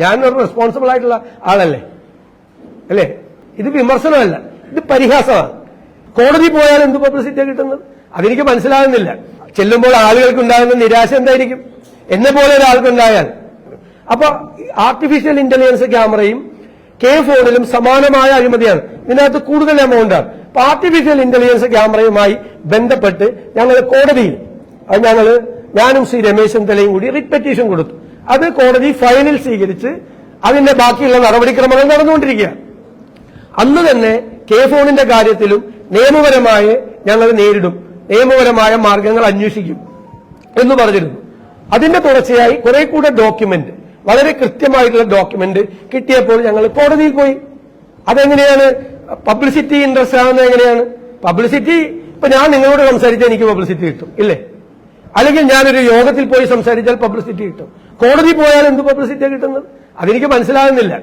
ഞാനൊരു റെസ്പോൺസിബിൾ ആയിട്ടുള്ള ആളല്ലേ? അല്ലേ? ഇത് വിമർശനമല്ല. ഇത് പരിഹാസമാണ്. കോടതി പോയാൽ എന്ത് പബ്ലിസിറ്റിയാണ് കിട്ടുന്നത്? അതെനിക്ക് മനസ്സിലാകുന്നില്ല. ചെല്ലുമ്പോൾ ആളുകൾക്ക് ഉണ്ടാകുന്ന നിരാശ എന്തായിരിക്കും? എന്നെ പോലെ ഒരാൾക്കുണ്ടായാൽ. അപ്പൊ ആർട്ടിഫിഷ്യൽ ഇന്റലിജൻസ് ക്യാമറയും കെ ഫോണിലും സമാനമായ അഴിമതിയാണ്. ഇതിനകത്ത് കൂടുതൽ എമൗണ്ട് ആണ്. അപ്പൊ ആർട്ടിഫിഷ്യൽ ഇന്റലിജൻസ് ക്യാമറയുമായി ബന്ധപ്പെട്ട് ഞങ്ങൾ കോടതിയിൽ അത് ഞങ്ങൾ ഞാനും ശ്രീ രമേശ് ചെന്നിത്തലയും കൂടി റിപ്പറ്റീഷൻ പെറ്റീഷൻ കൊടുത്തു. അത് കോടതി ഫയലിൽ സ്വീകരിച്ച് അതിന്റെ ബാക്കിയുള്ള നടപടിക്രമങ്ങൾ നടന്നുകൊണ്ടിരിക്കുകയാണ് അന്ന് തന്നെ കെ ഫോണിന്റെ കാര്യത്തിലും നിയമപരമായ ഞങ്ങൾ നേരിടും. നിയമപരമായ മാർഗങ്ങൾ അന്വേഷിക്കും എന്ന് പറഞ്ഞിരുന്നു. അതിന്റെ തുടർച്ചയായി കുറെ കൂടെ ഡോക്യുമെന്റ് വളരെ കൃത്യമായിട്ടുള്ള ഡോക്യുമെന്റ് കിട്ടിയപ്പോൾ ഞങ്ങൾ കോടതിയിൽ പോയി. അതെങ്ങനെയാണ്? പബ്ലിസിറ്റി ഇൻട്രസ്റ്റ് ആവുന്നത് എങ്ങനെയാണ്? പബ്ലിസിറ്റി ഇപ്പൊ ഞാൻ നിങ്ങളോട് സംസാരിച്ചാൽ എനിക്ക് പബ്ലിസിറ്റി കിട്ടും ഇല്ലേ? അല്ലെങ്കിൽ ഞാനൊരു യോഗത്തിൽ പോയി സംസാരിച്ചാൽ പബ്ലിസിറ്റി കിട്ടും. കോടതി പോയാൽ എന്ത് പബ്ലിസിറ്റി കിട്ടുന്നത്? അതെനിക്ക് മനസ്സിലാകുന്നില്ല.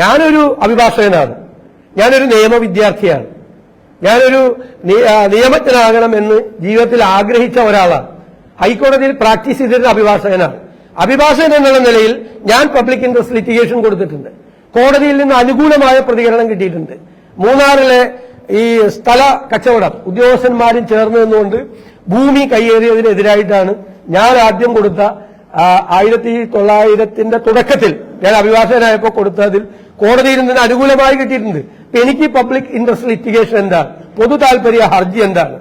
ഞാനൊരു അഭിഭാഷകനാണ്. ഞാനൊരു നിയമ വിദ്യാർത്ഥിയാണ് ഞാനൊരു എന്ന് ജീവിതത്തിൽ ആഗ്രഹിച്ച ഒരാളാണ്. ഹൈക്കോടതിയിൽ പ്രാക്ടീസ് ചെയ്തിരുന്ന അഭിഭാഷകനാണ്. അഭിഭാഷകൻ എന്നുള്ള നിലയിൽ ഞാൻ പബ്ലിക് ഇൻട്രസ്റ്റ് ലിറ്റിഗേഷൻ കൊടുത്തിട്ടുണ്ട്. കോടതിയിൽ നിന്ന് അനുകൂലമായ പ്രതികരണം കിട്ടിയിട്ടുണ്ട്. മൂന്നാറിലെ ഈ സ്ഥല കച്ചവടം ഉദ്യോഗസ്ഥന്മാരും ചേർന്ന് നിന്നുകൊണ്ട് ഭൂമി കയ്യേറിയതിനെതിരായിട്ടാണ് ഞാൻ ആദ്യം കൊടുത്ത ആയിരത്തി തൊള്ളായിരത്തിന്റെ തുടക്കത്തിൽ ഞാൻ അഭിഭാഷകനായപ്പോൾ കൊടുത്തതിൽ കോടതിയിൽ നിന്ന് അനുകൂലമായി കിട്ടിയിട്ടുണ്ട്. എനിക്ക് പബ്ലിക് ഇൻട്രസ്റ്റ് ലിറ്റിഗേഷൻ എന്താണ് പൊതു താല്പര്യ ഹർജി എന്താണ്?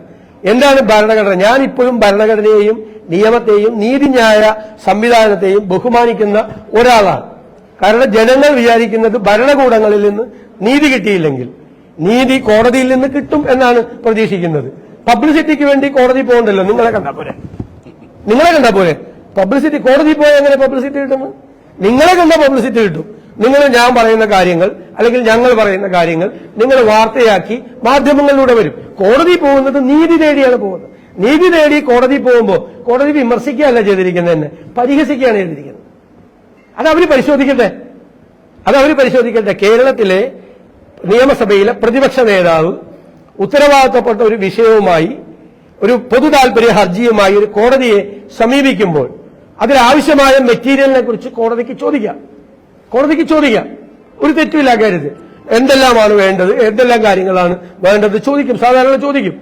എന്താണ് ഭരണഘടന? ഞാൻ ഇപ്പോഴും ഭരണഘടനയെയും നിയമത്തെയും നീതിന്യായ സംവിധാനത്തെയും ബഹുമാനിക്കുന്ന ഒരാളാണ്. കാരണം ജനങ്ങൾ വിചാരിക്കുന്നത് ഭരണകൂടങ്ങളിൽ നിന്ന് നീതി കിട്ടിയില്ലെങ്കിൽ നീതി കോടതിയിൽ നിന്ന് കിട്ടും എന്നാണ് പ്രതീക്ഷിക്കുന്നത്. പബ്ലിസിറ്റിക്ക് വേണ്ടി കോടതി പോകണ്ടല്ലോ. നിങ്ങളെ കണ്ടാ പോരെ? നിങ്ങളെ കണ്ടാ പോരെ? പബ്ലിസിറ്റി കോടതി പോയാൽ എങ്ങനെ പബ്ലിസിറ്റി കിട്ടും? നിങ്ങളെ കണ്ട പബ്ലിസിറ്റി കിട്ടും. നിങ്ങൾ ഞാൻ പറയുന്ന കാര്യങ്ങൾ അല്ലെങ്കിൽ ഞങ്ങൾ പറയുന്ന കാര്യങ്ങൾ നിങ്ങൾ വാർത്തയാക്കി മാധ്യമങ്ങളിലൂടെ വരും. കോടതി പോകുന്നത് നീതി തേടിയാണ് പോകുന്നത്. നീതി തേടി കോടതി പോകുമ്പോൾ കോടതി വിമർശിക്കുകയല്ല ചെയ്തിരിക്കുന്നത് തന്നെ. പരിഹസിക്കുകയാണ് ചെയ്തിരിക്കുന്നത്. അത് അവർ പരിശോധിക്കട്ടെ. അത് അവർ പരിശോധിക്കട്ടെ. കേരളത്തിലെ നിയമസഭയിലെ പ്രതിപക്ഷ നേതാവ് ഉത്തരവാദിത്തപ്പെട്ട ഒരു വിഷയവുമായി ഒരു പൊതു താല്പര്യ ഹർജിയുമായി ഒരു കോടതിയെ സമീപിക്കുമ്പോൾ അതിലാവശ്യമായ മെറ്റീരിയലിനെ കുറിച്ച് കോടതിക്ക് ചോദിക്കാം കോടതിക്ക് ചോദിക്കാം ഒരു തെറ്റുമില്ല കാര്യത്തിൽ എന്തെല്ലാമാണ് വേണ്ടത്? എന്തെല്ലാം കാര്യങ്ങളാണ് വേണ്ടത്? ചോദിക്കും. സാധാരണ ചോദിക്കും.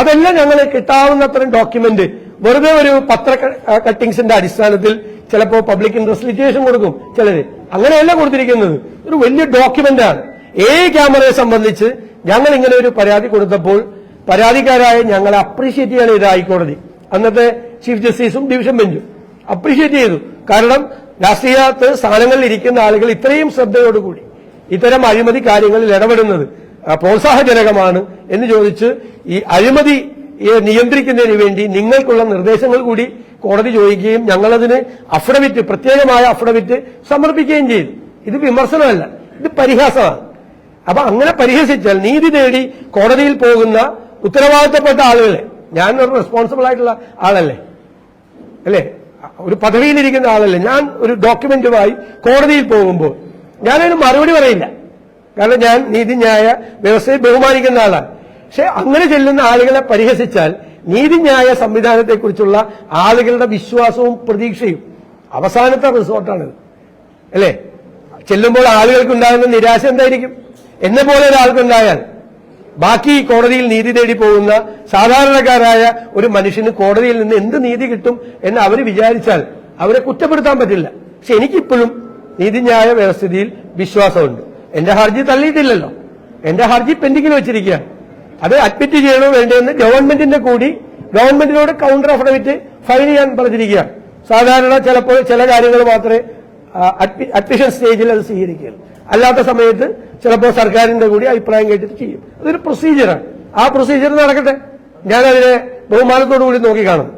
അതെല്ലാം ഞങ്ങൾ കിട്ടാവുന്നത്രയും ഡോക്യുമെന്റ് വെറുതെ ഒരു പത്ര കട്ടിങ്സിന്റെ അടിസ്ഥാനത്തിൽ ചിലപ്പോൾ പബ്ലിക് ഇൻട്രസ്റ്റ് ലിറ്റേഷൻ കൊടുക്കും ചിലര്. അങ്ങനെയല്ല കൊടുത്തിരിക്കുന്നത്. ഒരു വലിയ ഡോക്യുമെന്റ് ആണ്. ഏ ക്യാമറയെ സംബന്ധിച്ച് ഞങ്ങൾ ഇങ്ങനെ ഒരു പരാതി കൊടുത്തപ്പോൾ പരാതിക്കാരായ ഞങ്ങളെ അപ്രീഷിയേറ്റ് ചെയ്യാണ് ഇത് ഹൈക്കോടതി അന്നത്തെ ചീഫ് ജസ്റ്റിസും ഡിവിഷൻ ബെഞ്ചും അപ്രീഷിയേറ്റ് ചെയ്തു. കാരണം രാഷ്ട്രീയത്ത് സ്ഥാനങ്ങളിൽ ഇരിക്കുന്ന ആളുകൾ ഇത്രയും ശ്രദ്ധയോടുകൂടി ഇത്തരം അഴിമതി കാര്യങ്ങളിൽ ഇടപെടുന്നത് പ്രോത്സാഹജനകമാണ് എന്ന് ചോദിച്ച് ഈ അഴിമതി നിയന്ത്രിക്കുന്നതിന് വേണ്ടി നിങ്ങൾക്കുള്ള നിർദ്ദേശങ്ങൾ കൂടി കോടതി ചോദിക്കുകയും ഞങ്ങളതിന് അഫിഡവിറ്റ് പ്രത്യേകമായ അഫിഡവിറ്റ് സമർപ്പിക്കുകയും ചെയ്തു. ഇത് വിമർശനമല്ല ഇത് പരിഹാസമാണ്. അപ്പൊ അങ്ങനെ പരിഹസിച്ചാൽ നീതി തേടി കോടതിയിൽ പോകുന്ന ഉത്തരവാദിത്തപ്പെട്ട ആളുകളെ ഞാൻ റെസ്പോൺസിബിൾ ആയിട്ടുള്ള ആളല്ലേ? അല്ലേ? ഒരു പദവിയിലിരിക്കുന്ന ആളല്ലേ. ഞാൻ ഒരു ഡോക്യുമെന്റുമായി കോടതിയിൽ പോകുമ്പോൾ ഞാനതിന് മറുപടി പറയില്ല. കാരണം ഞാൻ നീതിന്യായ വ്യവസ്ഥയെ ബഹുമാനിക്കുന്ന ആളാണ്. പക്ഷെ അങ്ങനെ ചെല്ലുന്ന ആളുകളെ പരിഹസിച്ചാൽ നീതിന്യായ സംവിധാനത്തെക്കുറിച്ചുള്ള ആളുകളുടെ വിശ്വാസവും പ്രതീക്ഷയും അവസാനത്തെ റിസോർട്ടാണിത്. അല്ലേ? ചെല്ലുമ്പോൾ ആളുകൾക്കുണ്ടാകുന്ന നിരാശ എന്തായിരിക്കും? എന്നെ പോലെ ഒരാൾക്കുണ്ടായാൽ ബാക്കി കോടതിയിൽ നീതി തേടി പോകുന്ന സാധാരണക്കാരായ ഒരു മനുഷ്യന് കോടതിയിൽ നിന്ന് എന്ത് നീതി കിട്ടും എന്ന് അവർ വിചാരിച്ചാൽ അവരെ കുറ്റപ്പെടുത്താൻ പറ്റില്ല. പക്ഷെ എനിക്കിപ്പോഴും നീതിന്യായ വ്യവസ്ഥിതിയിൽ വിശ്വാസമുണ്ട്. എന്റെ ഹർജി തള്ളിയിട്ടില്ലല്ലോ. എന്റെ ഹർജി പെൻഡിങ്ങിൽ വെച്ചിരിക്കുകയാണ്. അത് അഡ്മിറ്റ് ചെയ്യണോ വേണ്ടതെന്ന് ഗവൺമെന്റിന്റെ കൂടി ഗവൺമെന്റിനോട് കൗണ്ടർ അഫിഡവിറ്റ് ഫയൽ ചെയ്യാൻ പറഞ്ഞിരിക്കുകയാണ്. സാധാരണ ചിലപ്പോൾ ചില കാര്യങ്ങൾ മാത്രമേ അഡ്മിഷൻ സ്റ്റേജിൽ അത് സ്വീകരിക്കുകയുള്ളൂ. അല്ലാത്ത സമയത്ത് ചിലപ്പോൾ സർക്കാരിന്റെ കൂടി അഭിപ്രായം കേട്ടിട്ട് ചെയ്യും. അതൊരു പ്രൊസീജിയറാണ് ആ പ്രൊസീജിയർ നടക്കട്ടെ. ഞാനതിനെ ബഹുമാനത്തോടു കൂടി നോക്കി കാണും